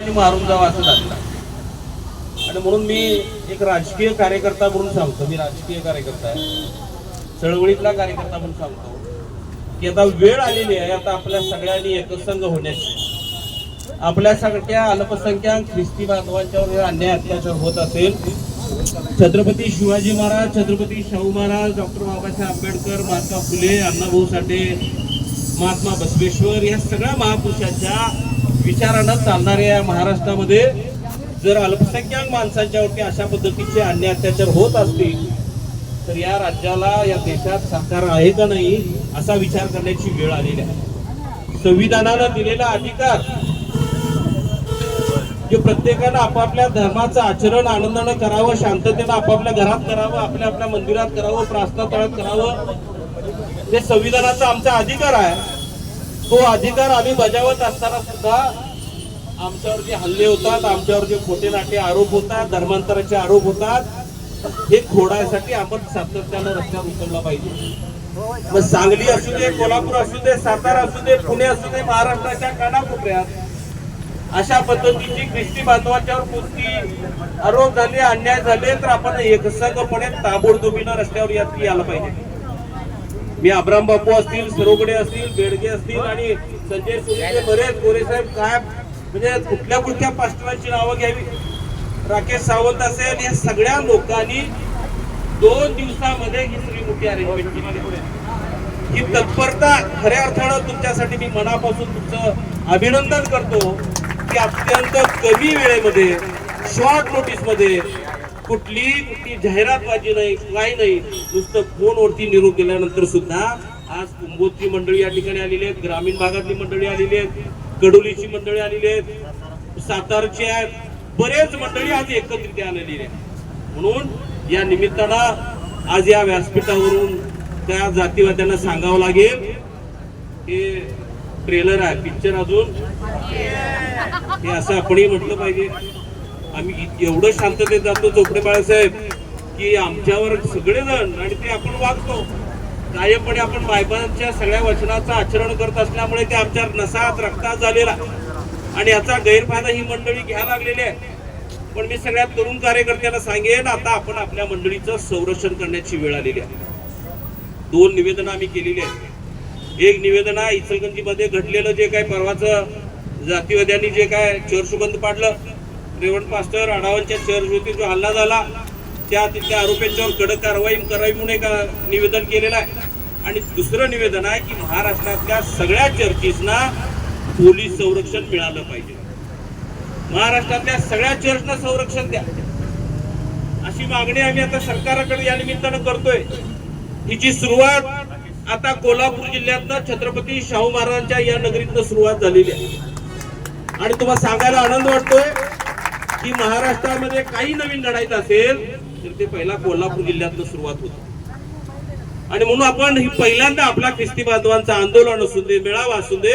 आणि मारून जावं असं झालेलं आहे. आणि म्हणून मी एक राजकीय कार्यकर्ता म्हणून सांगतो. मी राजकीय कार्यकर्ता आहे. चळवळीतला कार्यकर्ता म्हणून सांगतो. की आता वेळ आलेली आहे. आता आपल्या सगळ्यांनी एकसंघ होण्याची. आपल्यासारख्या अल्पसंख्याक ख्रिस्ती बांधवांच्यावर हे अन्याय अत्याचार होत असेल छत्रपती शिवाजी महाराज छत्रपती शाहू महाराज डॉक्टर बाबासाहेब आंबेडकर महात्मा फुले अण्णाभाऊ साठे महात्मा बसवेश्वर या सगळ्या महापुरुषांच्या विचारानं चालणाऱ्या या महाराष्ट्रामध्ये जर अल्पसंख्याक माणसांच्यावरती अशा पद्धतीचे अन्य अत्याचार होत असतील तर या राज्याला या देशात सरकार आहे का नाही असा विचार करण्याची वेळ आलेली आहे. संविधानानं दिलेला अधिकार जे प्रत्येकानं आपापल्या धर्माचं आचरण आनंदानं करावं शांततेनं आपापल्या घरात करावं आपल्या आपल्या मंदिरात करावं प्रार्थना तळात करावं ते संविधानाचा आमचा अधिकार आहे. तो अधिकार आम्ही बजावत असताना सुद्धा आमच्यावर जे हल्ले होतात आमच्यावर जे खोटे नाटे आरोप होतात धर्मांतराचे आरोप होतात हे खोडायसाठी आपण सातत्यानं रस्त्यावर उतरला पाहिजे. मग सांगली असू दे कोल्हापूर असू दे सातारा असू दे पुणे असू दे महाराष्ट्राच्या कानाकोपऱ्यात अशा पद्धतीची ख्रिस्ती बांधवाच्यावर कोणती आरोप झाले अन्याय झाले तर आपण एकसंघपणे ताबडतोबीनं रस्त्यावर यात यायला पाहिजे. मी अब्राम बापू असतील सरोगडे असतील बेडगे असतील आणि संजय सुरे बरेच गोरे साहेब काय म्हणजे कुठल्या कुठल्या पास्टरांची नावं घ्यावी? राकेश सावंत असेल या सगळ्या लोकांनी दोन दिवसामध्ये ही सगळी अरेंजमेंट केली. ही तत्परता खऱ्या अर्थानं तुमच्यासाठी मी मनापासून तुमचं अभिनंदन करतो की अत्यंत कमी वेळेमध्ये शॉर्ट नोटीसमध्ये कुठली कुठली जाहिरातबाजी नाही काही नाही नुसतं फोनवरती निरोप दिल्यानंतर सुद्धा आज कुंभोजची मंडळी या ठिकाणी आलेली आहेत ग्रामीण भागातली मंडळी आलेली आहेत. कडोलीची मंडळी आलेली आहेत. सातारची आहेत. बरेच मंडळी आज एकत्रित आलेली आहेत. म्हणून या निमित्तानं आज या व्यासपीठावरून त्या जातीवाद्यांना सांगावं लागेल हे ट्रेलर आहे पिक्चर अजून. हे असं आपणही म्हटलं पाहिजे. आम्ही एवढं शांततेत जातो चोपडे बाळासाहेब की आमच्यावर सगळेजण आणि ते आपण वागतो. कायमपणे आपण बायबांच्या सगळ्या वचनाचं आचरण करत असल्यामुळे ते आमच्या नसात रक्तात झालेला. आणि याचा गैरफायदा ही मंडळी घ्यायला लागलेली आहे. पण मी सगळ्या तरुण कार्यकर्त्यांना सांगेन आता आपण आपल्या मंडळीचं संरक्षण करण्याची वेळ आलेली आहे. दोन निवेदनं आम्ही केलेली आहेत. एक निवेदन आहे इचलगंजीमध्ये घडलेलं जे काय परवाचं जातीवाद्यांनी जे काय चर्च बंद पाडलं. रेवण पास्टर आढावांच्या होती जो हल्ला झाला त्या तिथल्या आरोपींच्यावर कडक कारवाई करावी म्हणून एक निवेदन केलेलं आहे. आणि दुसरं निवेदन आहे की महाराष्ट्रातल्या सगळ्या चर्चेसना पोलीस संरक्षण मिळालं पाहिजे. महाराष्ट्रातल्या सगळ्या चर्चना संरक्षण द्या. अशी मागणी आम्ही आता सरकारकडे या निमित्तानं करतोय. हिची सुरुवात आता कोल्हापूर जिल्ह्यातनं छत्रपती शाहू महाराजांच्या या नगरीतनं सुरुवात झालेली आहे. आणि तुम्हाला सांगायला आनंद वाटतोय की महाराष्ट्रामध्ये काही नवीन घडायचं असेल तर ते पहिला कोल्हापूर जिल्ह्यातनं सुरुवात होत. आणि म्हणून आपण ही पहिल्यांदा आपला ख्रिस्ती बांधवांचं आंदोलन असू दे मेळावा असू दे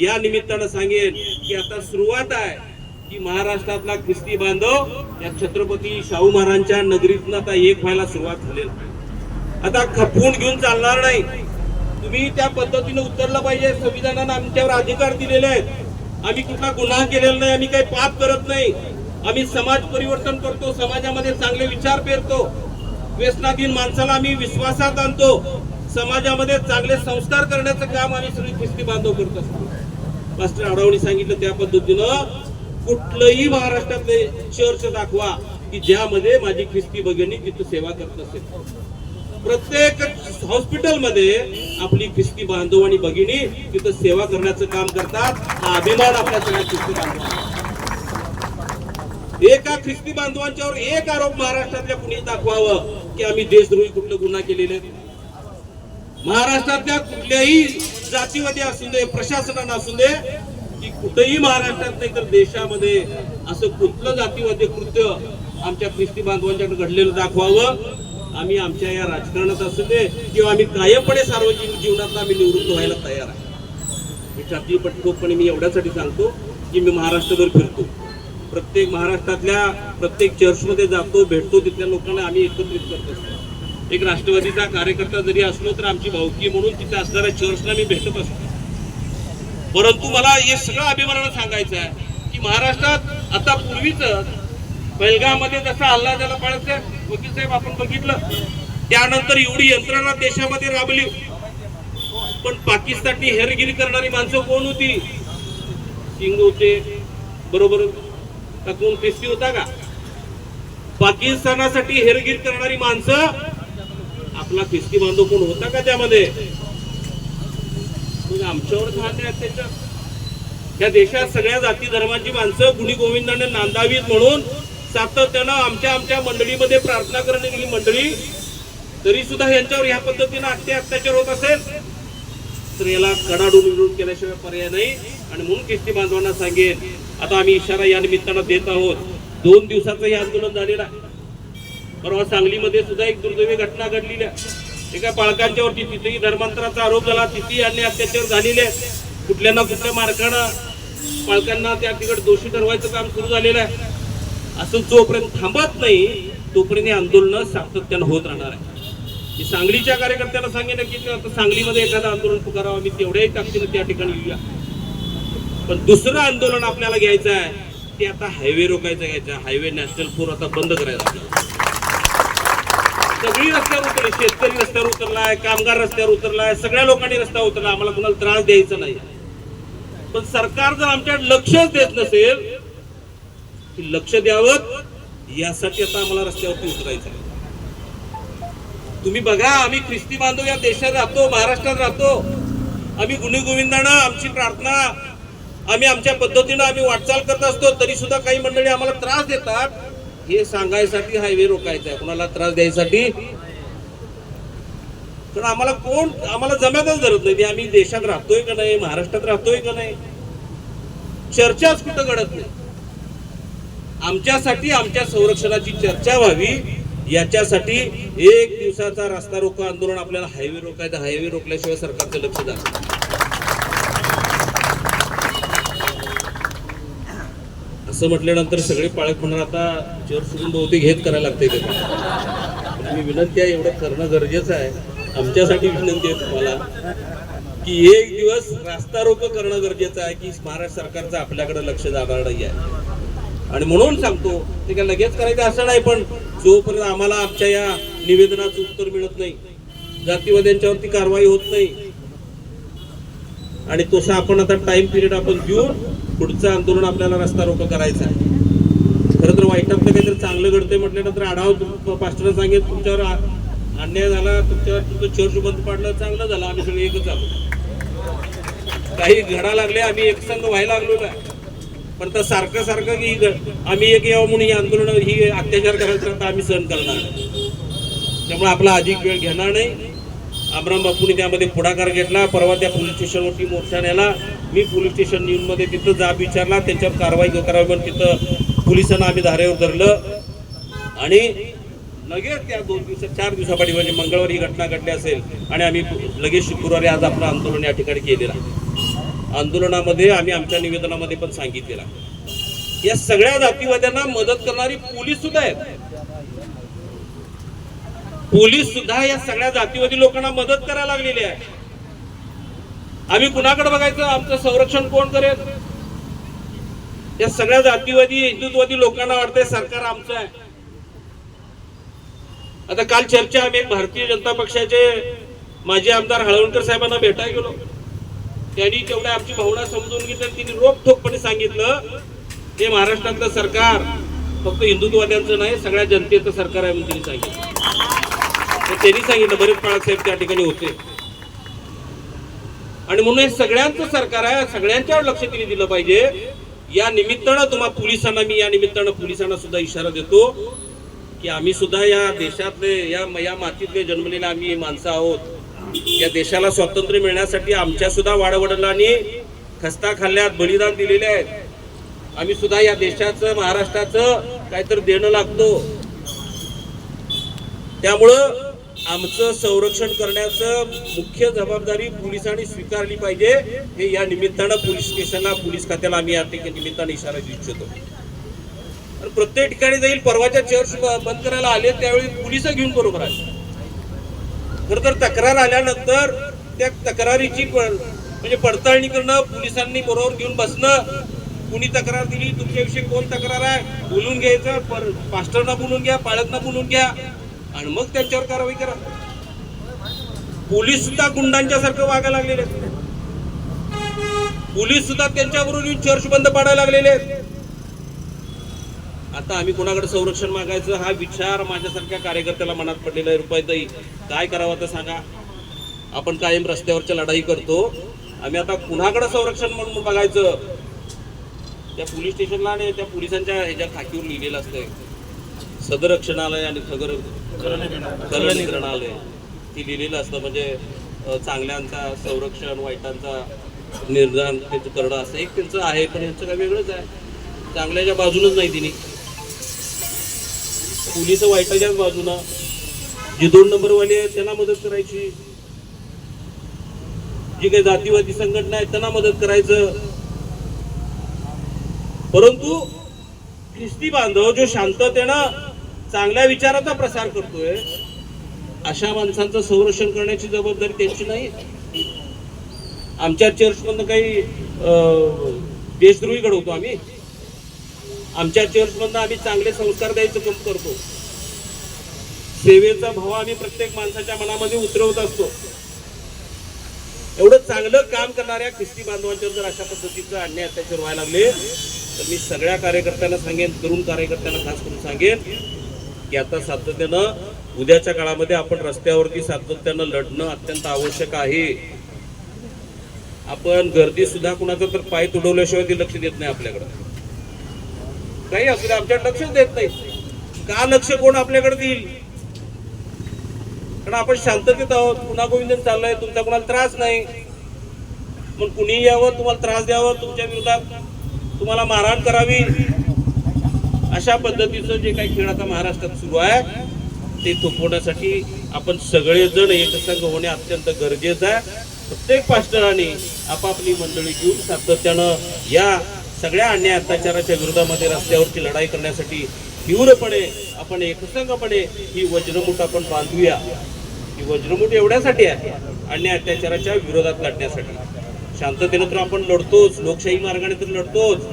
या निमित्तानं सांगेन की आता सुरुवात आहे की महाराष्ट्रातला ख्रिस्ती बांधव या छत्रपती शाहू महाराजांच्या नगरीतून आता एक व्हायला सुरुवात झालेली आता खपवून घेऊन चालणार नाही. तुम्ही त्या पद्धतीने उतरलं पाहिजे. संविधानानं आमच्यावर अधिकार दिलेले आहेत. आम्ही कुठला गुन्हा केलेला नाही. आम्ही काही पाप करत नाही. आम्ही समाज परिवर्तन करतो समाजामध्ये चांगले विचार पेरतो. व्यसनाधीन माणसाला आम्ही विश्वासात आणतो. समाजामध्ये चांगले संस्कार करण्याचं काम आम्ही सगळी ख्रिस्ती बांधव करत असतो. मास्टर आडवणी सांगितलं त्या पद्धतीनं कुठलंही महाराष्ट्रातले चर्च दाखवा की ज्यामध्ये माझी ख्रिस्ती भगिनी तिथं सेवा करत असेल. प्रत्येक हॉस्पिटलमध्ये आपली ख्रिस्ती बांधव आणि भगिनी तिथं सेवा करण्याचं काम करतात. हा अभिमान आपल्या सगळ्या ख्रिस्ती बांधवांचा एका ख्रिस्ती बांधवांच्यावर एक आरोप महाराष्ट्रातल्या कुणी दाखवावं की आम्ही देशद्रोही कुठलं गुन्हा केलेले महाराष्ट्रातल्या कुठल्याही जातीवादी असू दे प्रशासनानं असू दे की कुठेही महाराष्ट्रात नाही तर देशामध्ये असं कुठलं जातीवादी कृत्य आमच्या ख्रिस्ती बांधवांच्याकडे घडलेलं दाखवावं. आम्ही आमच्या या राजकारणात असू दे किंवा आम्ही कायमपणे सार्वजनिक जीवनात आम्ही निवृत्त व्हायला तयार आहे. मी छाती पटकोपणे मी एवढ्यासाठी सांगतो की मी महाराष्ट्रभर फिरतो. प्रत्येक महाराष्ट्रातल्या प्रत्येक चर्चमध्ये जातो भेटतो तिथल्या लोकांना आम्ही एकत्रित करत असतो. एक राष्ट्रवादीचा कार्यकर्ता जरी असलो तर आमची भावकी म्हणून तिथे असणाऱ्या चर्चला मी भेटत असतो. परंतु मला हे सगळं अभिमानानं सांगायचं आहे की महाराष्ट्रात आता पूर्वीच मध्ये जसा हल्ला झाला बाळासाहेब वकील साहेब आपण बघितलं त्यानंतर एवढी यंत्रणा देशामध्ये राबली. पण पाकिस्ताननी हेरगिरी करणारी माणसं कोण होती? सिंग होते. बरोबर. का कोण ख्रिस्ती होता का? पाकिस्तानासाठी हेरगिर करणारी माणसं आपला ख्रिस्ती बांधव कोण होता का त्यामध्ये? मग आमच्यावर धान्य त्याच्या या देशात सगळ्या जाती धर्मांची माणसं गुणी गोविंदाने नांदावीत म्हणून सातत्यानं आमच्या आमच्या मंडळीमध्ये प्रार्थना करणारी ही मंडळी तरी सुद्धा यांच्यावर ह्या पद्धतीनं हत्या अत्याचार होत असेल. तर याला कडाडून विरोध केल्याशिवाय पर्याय नाही. आणि म्हणून किस्ती बांधवांना सांगेन आता आम्ही इशारा या निमित्तानं देत आहोत. दोन दिवसाचं हे आंदोलन झालेलं आहे. परवा सांगलीमध्ये सुद्धा एक दुर्दैवी घटना घडलेली आहे. एका बाळकांच्यावरती तिथेही धर्मांतराचा आरोप झाला. तिथेही अन्य अत्याचार झालेले आहेत. कुठल्या ना कुठल्या मार्गानं पालकांना त्या तिकडे दोषी ठरवायचं काम सुरू झालेलं आहे. असं जोपर्यंत थांबत नाही तोपर्यंत हे आंदोलन सातत्यानं होत राहणार आहे. मी सांगलीच्या कार्यकर्त्यांना सांगेन की आता सांगलीमध्ये एखादं आंदोलन पुकारावं आम्ही तेवढ्याही ताकदीनं त्या ठिकाणी येऊया. पण दुसरं आंदोलन आपल्याला घ्यायचं आहे ते आता हायवे रोखायचं घ्यायचं आहे. हायवे नॅशनल फोर आता बंद करायचा सगळी रस्त्यावर उतरली शेतकरी रस्त्यावर उतरलाय कामगार रस्त्यावर उतरलाय सगळ्या लोकांनी रस्त्यावर उतरला आम्हाला कुणाला त्रास द्यायचा नाही. पण सरकार जर आमच्याकडे लक्षच देत नसेल लक्ष द्यावं यासाठी आता आम्हाला रस्त्यावरती उतरायचं आहे. तुम्ही बघा आम्ही ख्रिस्ती बांधव या देशात राहतो महाराष्ट्रात राहतो. आम्ही गुणी आमची प्रार्थना आम्ही आमच्या पद्धतीनं आम्ही वाटचाल करत असतो तरी सुद्धा काही मंडळी आम्हाला त्रास देतात. हे सांगायसाठी हायवे रोखायचा आहे कुणाला त्रास द्यायसाठी? तर आम्हाला कोण आम्हाला जमातच धरत नाही आम्ही देशात राहतोय का नाही महाराष्ट्रात राहतोय का नाही? चर्चाच कुठं घडत नाही. आमच्यासाठी आमच्या संरक्षणाची चर्चा व्हावी याच्यासाठी एक दिवसाचा रस्ता रोको आंदोलन आपल्याला हायवे रोखायचं हायवे रोखल्याशिवाय सरकारचं लक्ष जात असं म्हटल्यानंतर सगळे पाळक म्हणणार आता चोर सोडून बहुतेक हेच करायला लागते ते. म्हणजे मी विनंती आहे एवढं करणं गरजेचं आहे. आमच्यासाठी विनंती आहे तुम्हाला की एक दिवस रास्ता रोको करणं गरजेचं आहे की महाराष्ट्र सरकारचं आपल्याकडे लक्ष जाणार नाही आहे आणि म्हणून सांगतो ते काय लगेच करायचं असं नाही पण जोपर्यंत आम्हाला आमच्या या निवेदनाचं उत्तर मिळत नाही जातीवाद्यांच्यावरती कारवाई होत नाही आणि तसं आपण आता टाइम पिरियड आपण घेऊन पुढचं आंदोलन आपल्याला रस्ता रोको करायचा आहे. खरं तर वाईटातलं काहीतरी चांगलं घडतंय म्हटल्यानंतर आढाव पास्टर सांगेल तुमच्यावर अन्याय झाला तुमच्यावर तुमचं चर्च बंद पाडलं चांगलं झालं आम्ही सगळे एकच आलो काही घडा लागले आम्ही एकसंग व्हायला लागलो ना. पण तर सारखं सारखं की ग- आम्ही एक यावं म्हणून ही आंदोलन ही अत्याचार करायचं तर आम्ही सहन करणार नाही. त्यामुळे आपला अधिक वेळ घेणार नाही. आमराम बापूंनी त्यामध्ये पुढाकार घेतला. परवा त्या पोलीस स्टेशनवरती मोर्चा नेला. मी पोलीस स्टेशन न्यूजमध्ये तिथं जाब विचारला. त्यांच्यावर कारवाई करावी म्हणून तिथं पोलिसांना आम्ही धारेवर धरलं. आणि लगेच त्या दोन दिवसात चार दिवसापाठी म्हणजे मंगळवारी ही घटना घडली असेल आणि आम्ही लगेच शुक्रवारी आज आपलं आंदोलन या ठिकाणी केलेलं आहे. आंदोलनामध्ये आम्ही आमच्या निवेदनामध्ये पण सांगितलेलं आहे. या सगळ्या जातीवाद्यांना मदत करणारी पोलीस सुद्धा आहेत. पोलीस सुद्धा या सगळ्या जातीवादी लोकांना मदत करायला लागलेली आहे. आम्ही कुणाकडे बघायचं? आमचं संरक्षण कोण करेल? या सगळ्या जातीवादी हिंदुत्ववादी लोकांना वाटतंय सरकार आमचं आहे. आता काल चर्चा आम्ही एक भारतीय जनता पक्षाचे माजी आमदार हळवणकर साहेबांना भेटायला गेलो. त्यांनी तेवढ्या आमची भावना समजून घेतली आणि त्यांनी रोखठोकपणे सांगितलं हे महाराष्ट्रातलं सरकार फक्त हिंदुत्ववाद्यांचं नाही सगळ्या जनतेचं सरकार आहे म्हणून त्यांनी सांगितलं. तर त्यांनी सांगितलं बरेच बाळासाहेब त्या ठिकाणी होते. आणि म्हणून हे सगळ्यांचं सरकार आहे सगळ्यांच्यावर लक्ष तिने दिलं पाहिजे. या निमित्तानं तुम्हा पोलिसांना मी या निमित्तानं पोलिसांना सुद्धा इशारा देतो की आम्ही सुद्धा या देशातले या या मातीतले जन्मलेले आम्ही माणसं आहोत. या देशाला स्वातंत्र्य मिळण्यासाठी आमच्या सुद्धा वाडवडिलांनी खस्ता खाल्ल्यात बलिदान दिलेले आहेत. आम्ही सुद्धा या देशाचं महाराष्ट्राचं काहीतरी देणं लागतो. त्यामुळं आमचं संरक्षण करण्याचं मुख्य जबाबदारी पोलिसांनी स्वीकारली पाहिजे. हे या निमित्तानं पोलीस स्टेशनला पोलीस खात्याला आम्ही या ठिकाणी निमित्तानं इशारा देऊ इच्छितो. प्रत्येक ठिकाणी जाईल परवाच्या चर्च बंद करायला आले त्यावेळी पोलीस घेऊन बरोबर आहे खर तर तक्रार आल्यानंतर त्या तक्रारीची म्हणजे पडताळणी करणं पोलिसांनी बरोबर घेऊन बसणं कुणी तक्रार दिली तुमच्याविषयी कोण तक्रार आहे बोलून घ्यायचं पर पास्टरना बोलून घ्या पाळकना बोलून घ्या आणि मग त्यांच्यावर कारवाई करा. पोलीस सुद्धा गुंडांच्या सारखं वागायला लागलेले आहेत. पोलीस सुद्धा त्यांच्याबरोबर येऊन चर्च बंद पाडायला लागलेले आहेत. आता आम्ही कोणाकडे संरक्षण मागायचं हा विचार माझ्यासारख्या कार्यकर्त्याला मनात पडलेला आहे. रुपायताई काय करावं तर सांगा. आपण कायम रस्त्यावरच्या लढाई करतो. आम्ही आता कुणाकडे संरक्षण म्हणून बघायचं? त्या पोलीस स्टेशनला आणि त्या पोलिसांच्या ह्याच्या खाकीवर लिहिलेलं असतंय. सदरक्षणालय आणि खगर कलनिग्रणालय ती लिहिलेलं असतं. म्हणजे चांगल्यांचा संरक्षण वाईटांचा निर्धार त्यांचं करणं असं एक त्यांचं आहे पण यांचं काय वेगळंच आहे. चांगल्याच्या बाजूनच नाही तिने. पोलीस व्हायच्या बाजूनं जे दोन नंबरवाले आहेत त्यांना मदत करायची. जी काही जातीवादी संघटना आहेत त्यांना मदत करायचं. परंतु ख्रिस्ती बांधव जो शांततेनं चांगल्या विचाराचा प्रसार करतोय अशा माणसांचं संरक्षण करण्याची जबाबदारी त्यांची नाही. आमच्या चर्चमधनं काही अं, देशद्रोही घडवतो आम्ही. आमच्या चर्चमधनं आम्ही चांगले संस्कार द्यायचं काम करतो. सेवेचा भाव आम्ही प्रत्येक माणसाच्या मनामध्ये उतरवत असतो. एवढं चांगलं काम करणाऱ्या ख्रिस्ती बांधवांच्यावर जर अशा पद्धतीचं अन्याय अत्याचार व्हायला लागले तर मी सगळ्या कार्यकर्त्यांना सांगेन तरुण कार्यकर्त्यांना खास करून सांगेन की आता सातत्यानं उद्याच्या काळामध्ये आपण रस्त्यावरती सातत्यानं लढणं अत्यंत आवश्यक आहे. आपण गर्दी सुद्धा कुणाचं तर पाय तुडवल्याशिवाय ती लक्ष देत नाही आपल्याकडं. काही असू दे आमच्याकडे लक्षच देत नाही. का लक्ष कोण आपल्याकडे देईल? कारण आपण शांततेत आहोत पुन्हा गोविंदन चाललंय तुमचा कोणाला त्रास नाही. मग कुणी यावं तुम्हाला त्रास द्यावं तुमच्या विरोधात तुम्हाला मारहाण करावी. अशा पद्धतीचं जे काही खेळ आता महाराष्ट्रात सुरू आहे ते थोपवण्यासाठी आपण सगळेजण एकसंघ होणे अत्यंत गरजेचं आहे. प्रत्येक पास्टरांनी आपापली मंडळी घेऊन सातत्यानं या सगळ्या अन्याय अत्याचाराच्या विरोधामध्ये रस्त्यावरची लढाई करण्यासाठी तीव्रपणे आपण एकसंगपणे ही वज्रमुठ आपण बांधूया. ही वज्रमुठ एवढ्यासाठी आहे अन्याय अत्याचाराच्या विरोधात लढण्यासाठी. शांततेनं तर आपण लढतोच लोकशाही मार्गाने तर लढतोच.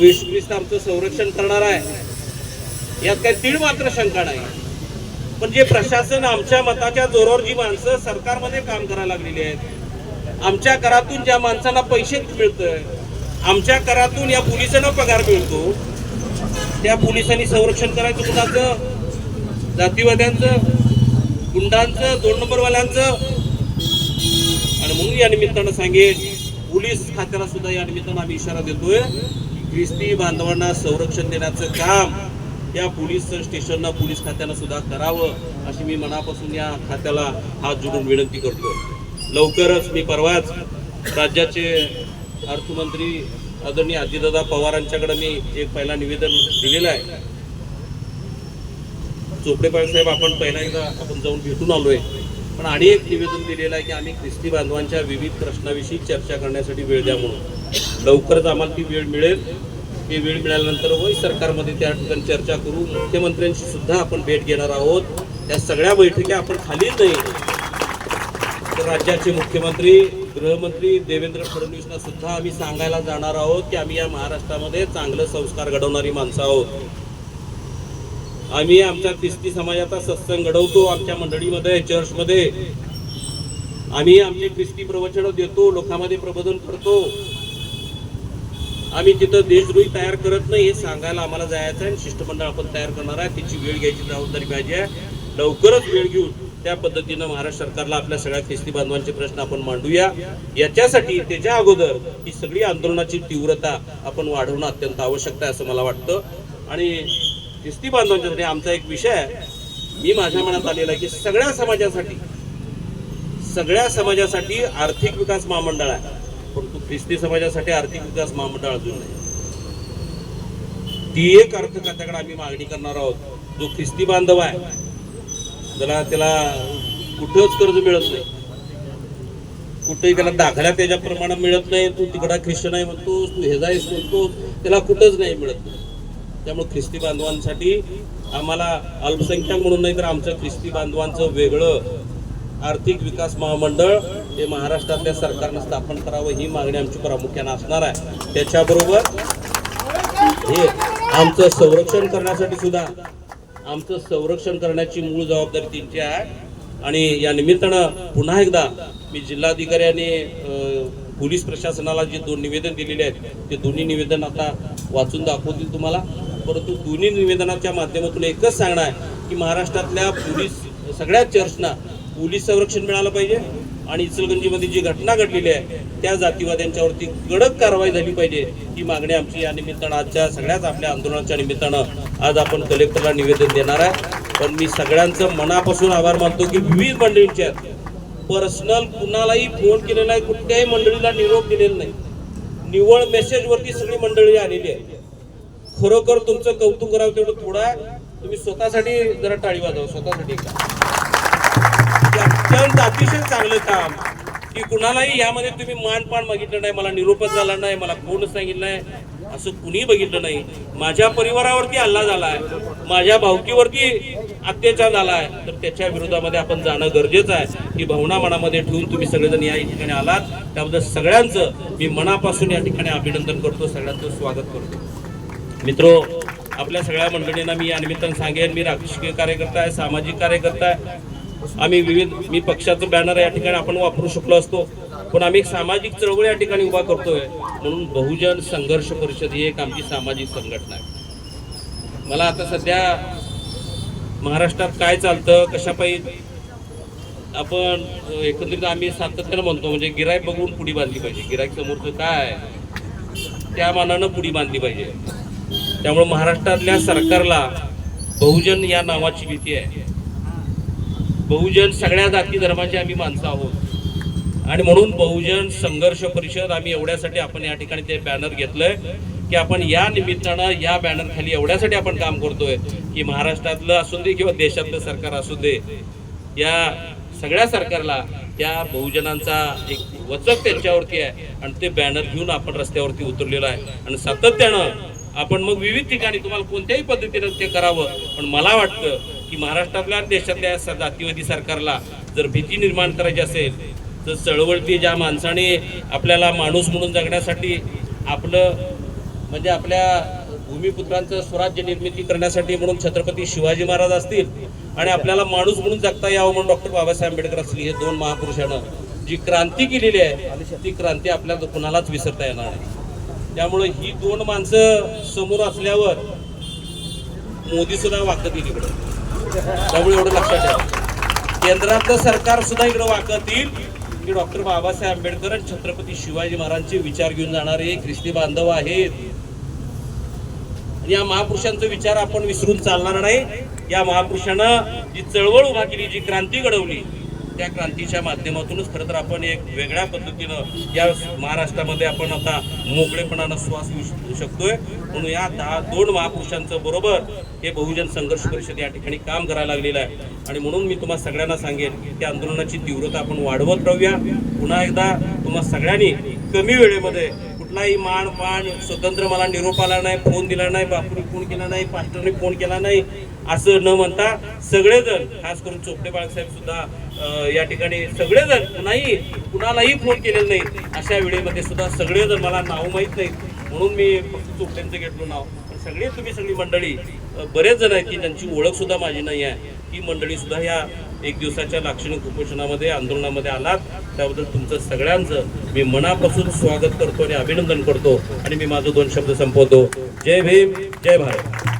वीस वीस आमचं संरक्षण करणार आहे. यात काही तीळ मात्र शंका नाही. पण जे प्रशासन आमच्या मताच्या जोरावर जी माणसं सरकारमध्ये काम करायला लागलेली आहेत आमच्या करातून ज्या माणसांना पैसे मिळतंय आमच्या करातून या पोलिसांना पगार मिळतो त्या पोलिसांनी संरक्षण करायचं कुणाचं? जातीवाद्यांचं गुंडांचं दोन नंबरवाल्यांचं. आणि म्हणून या निमित्तानं सांगेन पोलीस खात्याला सुद्धा या निमित्तानं आम्ही इशारा देतोय ख्रिस्ती बांधवांना संरक्षण देण्याचं काम या पोलीस स्टेशनला पोलीस खात्यानं सुद्धा करावं अशी मी मनापासून या खात्याला हात जोडून विनंती करतो लवकरच मी परवाच राज्याचे अर्थमंत्री आदरणीय अजितदादा पवारांच्याकडे मी एक पहिला निवेदन दिलेलं आहे. चोपडे साहेब आपण पहिला एकदा आपण जाऊन भेटून आलोय. पण आणि एक निवेदन दिलेलं आहे की आम्ही ख्रिस्ती बांधवांच्या विविध प्रश्नाविषयी चर्चा करण्यासाठी वेळ द्या म्हणून. लवकरच आम्हाला ती वेळ मिळेल. ती वेळ मिळाल्यानंतर होय सरकारमध्ये त्या ठिकाणी चर्चा करू मुख्यमंत्र्यांशी सुद्धा आपण भेट घेणार आहोत. त्या सगळ्या बैठकी आपण खाली नाही. तर राज्याचे मुख्यमंत्री गृहमंत्री देवेंद्र फडणवीसना सुद्धा आम्ही सांगायला जाणार आहोत की आम्ही या महाराष्ट्रामध्ये चांगलं संस्कार घडवणारी माणसं आहोत. आम्ही आमच्या ख्रिस्ती समाजाचा सत्संग घडवतो आमच्या मंडळीमध्ये चर्चमध्ये. आम्ही आमचे ख्रिस्ती प्रवचन देतो लोकांमध्ये प्रबोधन करतो. आम्ही तिथं देशद्रोही तयार करत नाही हे सांगायला आम्हाला जायचं आहे आणि शिष्टमंडळ आपण तयार करणार आहे. तिची वेळ घ्यायची जबाबदारी माझी आहे. लवकरच वेळ घेऊन त्या पद्धतीनं महाराष्ट्र सरकारला आपल्या सगळ्या ख्रिस्ती बांधवांचे प्रश्न आपण मांडूया. याच्यासाठी त्याच्या अगोदर ही सगळी आंदोलनाची तीव्रता आपण वाढवणं अत्यंत आवश्यक आहे असं मला वाटतं. आणि ख्रिस्ती बांधवांच्यासाठी आमचा एक विषय आहे. मी माझ्या मनात आलेला आहे की सगळ्या समाजासाठी सगळ्या समाजासाठी आर्थिक विकास महामंडळ आहे. परंतु ख्रिस्ती समाजासाठी आर्थिक विकास महामंडळ अजून नाही. ती एक अर्थ खात्याकडे आम्ही मागणी करणार आहोत. जो ख्रिस्ती बांधव आहे त्याला त्याला कुठंच कर्ज मिळत नाही. कुठेही त्याला दाखला त्याच्याप्रमाणे मिळत नाही तू तिकडा ख्रिश्चन आहे म्हणतोस तू हेजाईस म्हणतोस त्याला कुठंच नाही मिळत. त्यामुळे ख्रिस्ती बांधवांसाठी आम्हाला अल्पसंख्याक म्हणून नाही तर आमचं ख्रिस्ती बांधवांचं वेगळं आर्थिक विकास महामंडळ हे महाराष्ट्रातल्या सरकारनं स्थापन करावं ही मागणी आमची प्रामुख्यानं असणार आहे. त्याच्याबरोबर हे आमचं संरक्षण करण्यासाठी सुद्धा आमचं संरक्षण करण्याची मूळ जबाबदारी त्यांची आहे. आणि या निमित्तानं पुन्हा एकदा मी जिल्हाधिकारी आणि पोलीस प्रशासनाला जे दोन निवेदन दिलेले आहेत ते दोन्ही निवेदन आता वाचून दाखवतील तुम्हाला. परंतु दोन्ही निवेदनाच्या माध्यमातून एकच सांगणं आहे की महाराष्ट्रातल्या पोलीस सगळ्या चर्चना पोलीस संरक्षण मिळालं पाहिजे. आणि इचलगंजीमध्ये जी घटना घडलेली आहे त्या जातीवाद्यांच्यावरती कडक कारवाई झाली पाहिजे. ही मागणी आमची या निमित्तानं आजच्या सगळ्याच आपल्या आंदोलनाच्या निमित्तानं आज आपण कलेक्टरला निवेदन देणार आहे. पण मी सगळ्यांचं मनापासून आभार मानतो की विविध मंडळींचे आहेत. पर्सनल कुणालाही फोन केलेला नाही कुठल्याही मंडळीला निरोप दिलेला नाही. निवळ मेसेजवरती सगळी मंडळी आलेली आहे खरोखर तुमचं कौतुक करावं तेवढं थोडं आहे. तुम्ही स्वतःसाठी जरा टाळी वाजवा स्वतःसाठी का अत्यंत अतिशय चांगलं काम. की कुणालाही यामध्ये तुम्ही मानपान मागितलं नाही मला निरोपच झाला नाही मला कोण सांगितलं नाही असं कुणी बघितलं नाही. माझ्या परिवारावरती हल्ला आहे माझ्या भावकीवरती अत्याचार झालाय. तर त्याच्या विरोधामध्ये आपण जाणं गरजेचं आहे की भावना मनामध्ये ठेवून तुम्ही सगळेजण या ठिकाणी आलात. त्याबद्दल सगळ्यांचं मी मनापासून या ठिकाणी अभिनंदन करतो सगळ्यांचं स्वागत करतो. मित्रो आपल्या सगळ्या मंडळींना मी या निमित्तानं सांगेन मी राजकीय कार्यकर्ता आहे सामाजिक कार्यकर्ता आहे. आम्ही विविध मी पक्षाचं बॅनर या ठिकाणी आपण वापरू शकलो असतो. पण आम्ही एक सामाजिक चळवळ या ठिकाणी उभा करतोय. म्हणून बहुजन संघर्ष परिषद ही एक आमची सामाजिक संघटना आहे. मला आता सध्या महाराष्ट्रात काय चालतं कशापायी आपण एकत्रित एकंदरीत आम्ही सातत्यानं म्हणतो म्हणजे गिरायक बघून पुढी बांधली पाहिजे. गिरायक समोरचं काय त्या मानानं पुढी बांधली पाहिजे. त्यामुळे महाराष्ट्रातल्या सरकारला बहुजन या नावाची भीती आहे. बहुजन सगळ्या जाती धर्माचे आम्ही माणसं आहोत. आणि म्हणून बहुजन संघर्ष परिषद आम्ही एवढ्यासाठी आपण या ठिकाणी ते बॅनर घेतलंय की आपण या निमित्तानं या बॅनर खाली एवढ्यासाठी आपण काम करतोय की महाराष्ट्रातलं असू दे किंवा देशातलं सरकार असू दे या सगळ्या सरकारला त्या बहुजनांचा एक वचक त्यांच्यावरती आहे आणि ते बॅनर घेऊन आपण रस्त्यावरती उतरलेलो आहे. आणि सातत्यानं आपण मग विविध ठिकाणी तुम्हाला कोणत्याही पद्धतीनं ते करावं पण मला वाटतं की महाराष्ट्रातल्या देशातल्या जातीवादी सरकारला जर भीती निर्माण करायची असेल तर चळवळती ज्या माणसाने आपल्याला माणूस म्हणून जगण्यासाठी आपलं म्हणजे आपल्या भूमिपुत्रांचं स्वराज्य निर्मिती करण्यासाठी म्हणून छत्रपती शिवाजी महाराज असतील आणि आपल्याला माणूस म्हणून जगता यावं म्हणून डॉक्टर बाबासाहेब आंबेडकर असतील हे दोन महापुरुषानं जी क्रांती केलेली आहे ती क्रांती आपल्याला कुणालाच विसरता येणार नाही. त्यामुळे ही दोन माणसं समोर असल्यावर मोदी सुद्धा वाकत येईल इकडे. त्यामुळे एवढं लक्षात ठेवा. केंद्रातलं सरकार सुद्धा इकडे वाकत येईल. की डॉक्टर बाबासाहेब आंबेडकर आणि छत्रपती शिवाजी महाराजांचे विचार घेऊन जाणारे ख्रिस्ती बांधव आहेत. या महापुरुषांचा विचार आपण विसरून चालणार नाही. या महापुरुषानं जी चळवळ उभा केली जी क्रांती घडवली त्या क्रांतीच्या माध्यमातूनच खरं तर आपण एक वेगळ्या पद्धतीनं या महाराष्ट्रामध्ये आपण आता मोकळेपणानं श्वास घेऊ शकतोय. म्हणून या दहा दोन महापुरुषांचं बरोबर हे बहुजन संघर्ष परिषद या ठिकाणी काम करायला लागलेलं आहे. आणि म्हणून मी तुम्हाला सगळ्यांना सांगेन की त्या आंदोलनाची तीव्रता आपण वाढवत राहूया. पुन्हा एकदा तुम्हा सगळ्यांनी कमी वेळेमध्ये कुठलाही मान पान स्वतंत्र मला निरोप आला नाही फोन दिला नाही बापूने फोन केला नाही पास्टरने फोन केला नाही असं न म्हणता सगळेजण खास करून चोपडे बाळासाहेब सुद्धा या ठिकाणी सगळेजण नाही कुणालाही फोन केलेला नाही अशा वेळेमध्ये सुद्धा सगळेजण मला नाव माहीत नाहीत. म्हणून मी फक्त चोपड्यांचं घेतलो नाव पण सगळे तुम्ही सगळी मंडळी बरेच जण आहेत की ज्यांची ओळखसुद्धा माझी नाही आहे. ही मंडळीसुद्धा ह्या एक दिवसाच्या लाक्षणिक उपोषणामध्ये आंदोलनामध्ये आलात. त्याबद्दल तुमचं सगळ्यांचं मी मनापासून स्वागत करतो आणि अभिनंदन करतो. आणि मी माझं दोन शब्द संपवतो. जय भीम जय भारत.